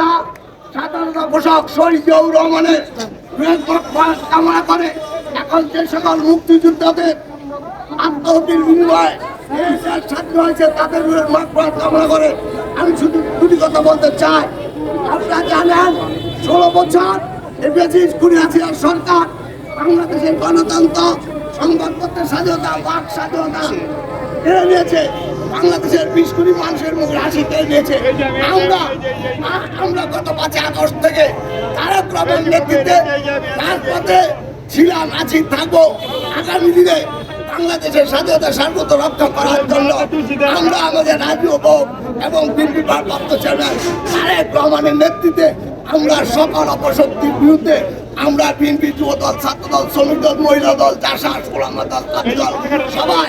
না সাধারণত পোশাক শহীদুর রহমানের কামনা করে এখন যে সকল মুক্তিযোদ্ধাদের আত্মহত্যের বিনিময়ে হয়েছে, তাদের মাঠ কামনা করে আমি শুধু দুটি বলতে চাই। আপনারা জানেন, ষোলো বছর এই ব্রিটিশ কুড়ি হাসিনার সরকার বাংলাদেশের গণতন্ত্র, সংবাদপত্রের স্বাধীনতা, বাক স্বাধীনতা কেড়ে নিয়েছে বাংলাদেশের বিশ কোটি মানুষের মুখে হাসি কেড়ে নিয়েছে আমরা আমরা গত পাঁচই আগস্ট থেকে তারক রহমান নেতৃত্বে তার পথে ছিলাম আছি থাকব আগামী দিনে বাংলাদেশের স্বাধীনতা সার্বত রক্ষা করার জন্য আমরা আমাদের রাজ্য ভোগ এবং বিএনপি ভারপ্রাপ্ত চেয়ারম্যান তারেক রহমানের নেতৃত্বে আমরা সকল অপশক্তির বিরুদ্ধে আমরা বিএনপি যুব দল ছাত্র দল শ্রমিক দল মহিলা দল চাষা গোলামা দল দল সবাই